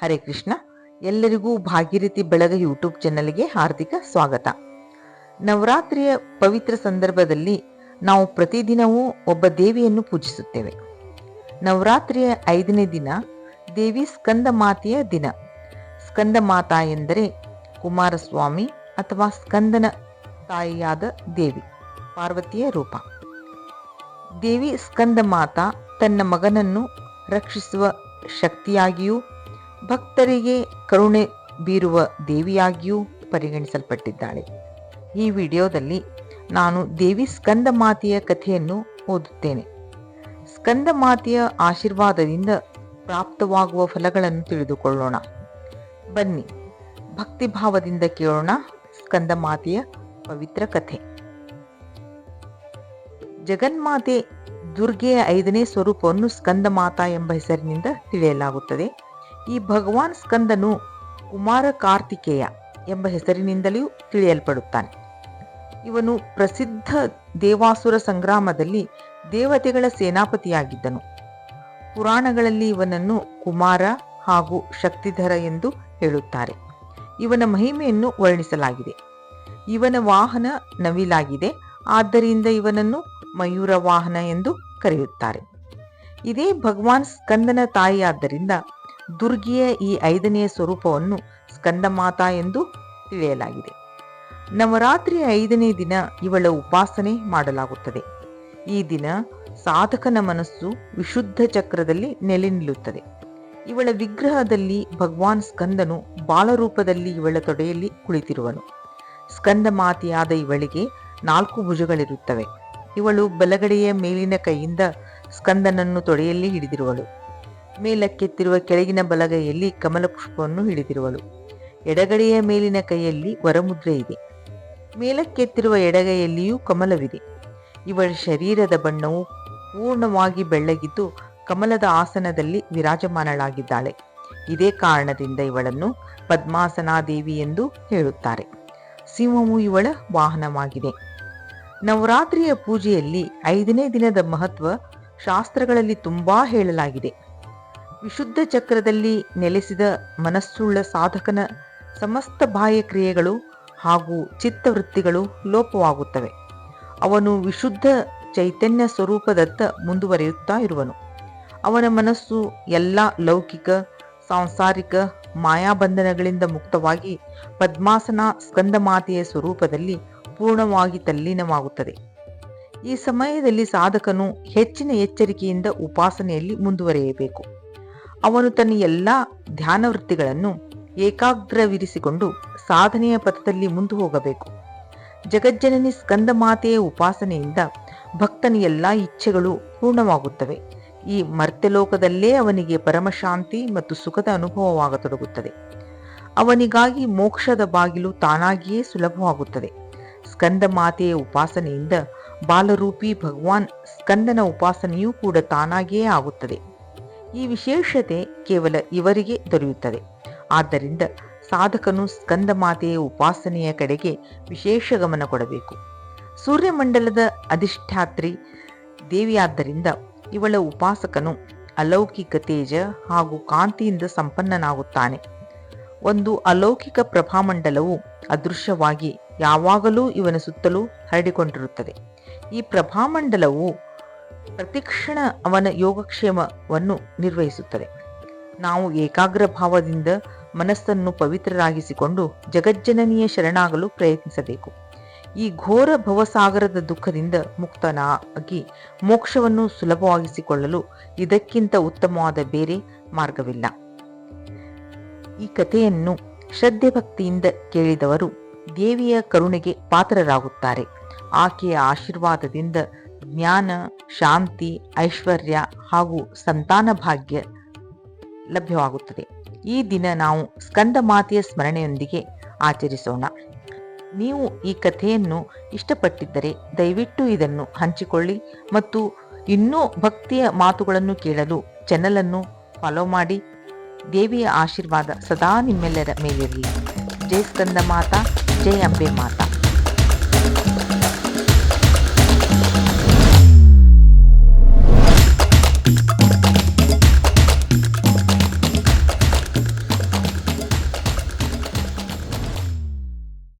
ಹರೇ ಕೃಷ್ಣ. ಎಲ್ಲರಿಗೂ ಭಾಗೀರಥಿ ಬೆಳಗ ಯೂಟ್ಯೂಬ್ ಚಾನಲ್ಗೆ ಹಾರ್ದಿಕ ಸ್ವಾಗತ. ನವರಾತ್ರಿಯ ಪವಿತ್ರ ಸಂದರ್ಭದಲ್ಲಿ ನಾವು ಪ್ರತಿದಿನವೂ ಒಬ್ಬ ದೇವಿಯನ್ನು ಪೂಜಿಸುತ್ತೇವೆ. ನವರಾತ್ರಿಯ ಐದನೇ ದಿನ ದೇವಿ ಸ್ಕಂದ ಮಾತೆಯ ದಿನ. ಸ್ಕಂದ ಮಾತಾ ಎಂದರೆ ಕುಮಾರಸ್ವಾಮಿ ಅಥವಾ ಸ್ಕಂದನ ತಾಯಿಯಾದ ದೇವಿ, ಪಾರ್ವತಿಯ ರೂಪ. ದೇವಿ ಸ್ಕಂದ ಮಾತಾ ತನ್ನ ಮಗನನ್ನು ರಕ್ಷಿಸುವ ಶಕ್ತಿಯಾಗಿಯೂ ಭಕ್ತರಿಗೆ ಕರುಣೆ ಬೀರುವ ದೇವಿಯಾಗಿಯೂ ಪರಿಗಣಿಸಲ್ಪಟ್ಟಿದ್ದಾಳೆ. ಈ ವಿಡಿಯೋದಲ್ಲಿ ನಾನು ದೇವಿ ಸ್ಕಂದ ಮಾತೆಯ ಕಥೆಯನ್ನು ಓದುತ್ತೇನೆ. ಸ್ಕಂದ ಮಾತೆಯ ಆಶೀರ್ವಾದದಿಂದ ಪ್ರಾಪ್ತವಾಗುವ ಫಲಗಳನ್ನು ತಿಳಿದುಕೊಳ್ಳೋಣ. ಬನ್ನಿ, ಭಕ್ತಿಭಾವದಿಂದ ಕೇಳೋಣ ಸ್ಕಂದ ಮಾತೆಯ ಪವಿತ್ರ ಕಥೆ. ಜಗನ್ಮಾತೆ ದುರ್ಗೆಯ ಐದನೇ ಸ್ವರೂಪವನ್ನು ಸ್ಕಂದ ಮಾತಾ ಎಂಬ ಹೆಸರಿನಿಂದ ತಿಳಿಯಲಾಗುತ್ತದೆ. ಈ ಭಗವಾನ್ ಸ್ಕಂದನು ಕುಮಾರ ಕಾರ್ತಿಕೇಯ ಎಂಬ ಹೆಸರಿನಿಂದಲೂ ತಿಳಿಯಲ್ಪಡುತ್ತಾನೆ. ಇವನು ಪ್ರಸಿದ್ಧ ದೇವಾಸುರ ಸಂಗ್ರಾಮದಲ್ಲಿ ದೇವತೆಗಳ ಸೇನಾಪತಿಯಾಗಿದ್ದನು. ಪುರಾಣಗಳಲ್ಲಿ ಇವನನ್ನು ಕುಮಾರ ಹಾಗೂ ಶಕ್ತಿಧರ ಎಂದು ಹೇಳುತ್ತಾರೆ. ಇವನ ಮಹಿಮೆಯನ್ನು ವರ್ಣಿಸಲಾಗಿದೆ. ಇವನ ವಾಹನ ನವಿಲಾಗಿದೆ. ಆದ್ದರಿಂದ ಇವನನ್ನು ಮಯೂರ ವಾಹನ ಎಂದು ಕರೆಯುತ್ತಾರೆ. ಇದೇ ಭಗವಾನ್ ಸ್ಕಂದನ ತಾಯಿಯಾದ್ದರಿಂದ ದುರ್ಗಿಯ ಈ ಐದನೆಯ ಸ್ವರೂಪವನ್ನು ಸ್ಕಂದಮಾತಾ ಎಂದು ತಿಳಿಯಲಾಗಿದೆ. ನವರಾತ್ರಿಯ ಐದನೇ ದಿನ ಇವಳ ಉಪಾಸನೆ ಮಾಡಲಾಗುತ್ತದೆ. ಈ ದಿನ ಸಾಧಕನ ಮನಸ್ಸು ವಿಶುದ್ಧ ಚಕ್ರದಲ್ಲಿ ನೆಲೆ ನಿಲ್ಲುತ್ತದೆ. ಇವಳ ವಿಗ್ರಹದಲ್ಲಿ ಭಗವಾನ್ ಸ್ಕಂದನು ಬಾಲರೂಪದಲ್ಲಿ ಇವಳ ತೊಡೆಯಲ್ಲಿ ಕುಳಿತಿರುವನು. ಸ್ಕಂದ ಮಾತೆಯಾದ ಇವಳಿಗೆ ನಾಲ್ಕು ಭುಜಗಳಿರುತ್ತವೆ. ಇವಳು ಬಲಗಡೆಯ ಮೇಲಿನ ಕೈಯಿಂದ ಸ್ಕಂದನನ್ನು ತೊಡೆಯಲ್ಲಿ ಹಿಡಿದಿರುವಳು. ಮೇಲಕ್ಕೆತ್ತಿರುವ ಕೆಳಗಿನ ಬಲಗೈಯಲ್ಲಿ ಕಮಲ ಪುಷ್ಪವನ್ನು ಹಿಡಿದಿರುವಳು. ಎಡಗಡೆಯ ಮೇಲಿನ ಕೈಯಲ್ಲಿ ವರಮುದ್ರೆ ಇದೆ. ಮೇಲಕ್ಕೆತ್ತಿರುವ ಎಡಗೈಯಲ್ಲಿಯೂ ಕಮಲವಿದೆ. ಇವಳ ಶರೀರದ ಬಣ್ಣವು ಪೂರ್ಣವಾಗಿ ಬೆಳ್ಳಗಿದ್ದು ಕಮಲದ ಆಸನದಲ್ಲಿ ವಿರಾಜಮಾನಳಾಗಿದ್ದಾಳೆ. ಇದೇ ಕಾರಣದಿಂದ ಇವಳನ್ನು ಪದ್ಮಾಸನಾದೇವಿ ಎಂದು ಹೇಳುತ್ತಾರೆ. ಸಿಂಹವು ಇವಳ ವಾಹನವಾಗಿದೆ. ನವರಾತ್ರಿಯ ಪೂಜೆಯಲ್ಲಿ ಐದನೇ ದಿನದ ಮಹತ್ವ ಶಾಸ್ತ್ರಗಳಲ್ಲಿ ತುಂಬಾ ಹೇಳಲಾಗಿದೆ. ವಿಶುದ್ಧ ಚಕ್ರದಲ್ಲಿ ನೆಲೆಸಿದ ಮನಸ್ಸುಳ್ಳ ಸಾಧಕನ ಸಮಸ್ತ ಬಾಹ್ಯ ಕ್ರಿಯೆಗಳು ಹಾಗೂ ಚಿತ್ತವೃತ್ತಿಗಳು ಲೋಪವಾಗುತ್ತವೆ. ಅವನು ವಿಶುದ್ಧ ಚೈತನ್ಯ ಸ್ವರೂಪದತ್ತ ಮುಂದುವರಿಯುತ್ತಾ ಇರುವನು. ಅವನ ಮನಸ್ಸು ಎಲ್ಲ ಲೌಕಿಕ, ಸಾಂಸಾರಿಕ, ಮಾಯಾಬಂಧನಗಳಿಂದ ಮುಕ್ತವಾಗಿ ಪದ್ಮಾಸನ ಸ್ಕಂದಮಾತೆಯ ಸ್ವರೂಪದಲ್ಲಿ ಪೂರ್ಣವಾಗಿ ತಲ್ಲೀನವಾಗುತ್ತದೆ. ಈ ಸಮಯದಲ್ಲಿ ಸಾಧಕನು ಹೆಚ್ಚಿನ ಎಚ್ಚರಿಕೆಯಿಂದ ಉಪಾಸನೆಯಲ್ಲಿ ಮುಂದುವರಿಯಬೇಕು. ಅವನು ತನ್ನ ಎಲ್ಲ ಧ್ಯಾನ ವೃತ್ತಿಗಳನ್ನು ಏಕಾಗ್ರವಿರಿಸಿಕೊಂಡು ಸಾಧನೆಯ ಪಥದಲ್ಲಿ ಮುಂದೆ ಹೋಗಬೇಕು. ಜಗಜ್ಜನನಿ ಸ್ಕಂದ ಮಾತೆಯ ಉಪಾಸನೆಯಿಂದ ಭಕ್ತನ ಎಲ್ಲ ಇಚ್ಛೆಗಳು ಪೂರ್ಣವಾಗುತ್ತವೆ. ಈ ಮರ್ತ್ಯಲೋಕದಲ್ಲೇ ಅವನಿಗೆ ಪರಮಶಾಂತಿ ಮತ್ತು ಸುಖದ ಅನುಭವವಾಗತೊಡಗುತ್ತದೆ. ಅವನಿಗಾಗಿ ಮೋಕ್ಷದ ಬಾಗಿಲು ತಾನಾಗಿಯೇ ಸುಲಭವಾಗುತ್ತದೆ. ಸ್ಕಂದ ಮಾತೆಯ ಉಪಾಸನೆಯಿಂದ ಬಾಲರೂಪಿ ಭಗವಾನ್ ಸ್ಕಂದನ ಉಪಾಸನೆಯೂ ಕೂಡ ತಾನಾಗಿಯೇ ಆಗುತ್ತದೆ. ಈ ವಿಶೇಷತೆ ಕೇವಲ ಇವರಿಗೆ ದೊರೆಯುತ್ತದೆ. ಆದ್ದರಿಂದ ಸಾಧಕನು ಸ್ಕಂದ ಮಾತೆಯ ಉಪಾಸನೆಯ ಕಡೆಗೆ ವಿಶೇಷ ಗಮನ ಕೊಡಬೇಕು. ಸೂರ್ಯಮಂಡಲದ ಅಧಿಷ್ಠಾತ್ರಿ ದೇವಿಯಾದ್ದರಿಂದ ಇವಳ ಉಪಾಸಕನು ಅಲೌಕಿಕ ತೇಜ ಹಾಗೂ ಕಾಂತಿಯಿಂದ ಸಂಪನ್ನನಾಗುತ್ತಾನೆ. ಒಂದು ಅಲೌಕಿಕ ಪ್ರಭಾಮಂಡಲವು ಅದೃಶ್ಯವಾಗಿ ಯಾವಾಗಲೂ ಇವನ ಸುತ್ತಲೂ ಹರಡಿಕೊಂಡಿರುತ್ತದೆ. ಈ ಪ್ರಭಾಮಂಡಲವು ಪ್ರತಿಕ್ಷಣ ಅವನ ಯೋಗಕ್ಷೇಮವನ್ನು ನಿರ್ವಹಿಸುತ್ತದೆ. ನಾವು ಏಕಾಗ್ರ ಭಾವದಿಂದ ಮನಸ್ಸನ್ನು ಪವಿತ್ರರಾಗಿಸಿಕೊಂಡು ಜಗಜ್ಜನನಿಯ ಶರಣಾಗಲು ಪ್ರಯತ್ನಿಸಬೇಕು. ಈ ಘೋರ ಭವಸಾಗರದ ದುಃಖದಿಂದ ಮುಕ್ತನಾಗಿ ಮೋಕ್ಷವನ್ನು ಸುಲಭವಾಗಿಸಿಕೊಳ್ಳಲು ಇದಕ್ಕಿಂತ ಉತ್ತಮವಾದ ಬೇರೆ ಮಾರ್ಗವಿಲ್ಲ. ಈ ಕಥೆಯನ್ನು ಶ್ರದ್ಧೆ ಭಕ್ತಿಯಿಂದ ಕೇಳಿದವರು ದೇವಿಯ ಕರುಣೆಗೆ ಪಾತ್ರರಾಗುತ್ತಾರೆ. ಆಕೆಯ ಆಶೀರ್ವಾದದಿಂದ ಜ್ಞಾನ ಶಾಂತಿ, ಐಶ್ವರ್ಯ ಹಾಗೂ ಸಂತಾನ ಭಾಗ್ಯ ಲಭ್ಯವಾಗುತ್ತದೆ. ಈ ದಿನ ನಾವು ಸ್ಕಂದ ಮಾತೆಯ ಸ್ಮರಣೆಯೊಂದಿಗೆ ಆಚರಿಸೋಣ. ನೀವು ಈ ಕಥೆಯನ್ನು ಇಷ್ಟಪಟ್ಟಿದ್ದರೆ ದಯವಿಟ್ಟು ಇದನ್ನು ಹಂಚಿಕೊಳ್ಳಿ ಮತ್ತು ಇನ್ನೂ ಭಕ್ತಿಯ ಮಾತುಗಳನ್ನು ಕೇಳಲು ಚಾನಲನ್ನು ಫಾಲೋ ಮಾಡಿ. ದೇವಿಯ ಆಶೀರ್ವಾದ ಸದಾ ನಿಮ್ಮೆಲ್ಲರ ಮೇಲಿರಲಿ. ಜೈ ಸ್ಕಂದ ಮಾತಾ, ಜೈ ಅಂಬೆ ಮಾತಾ.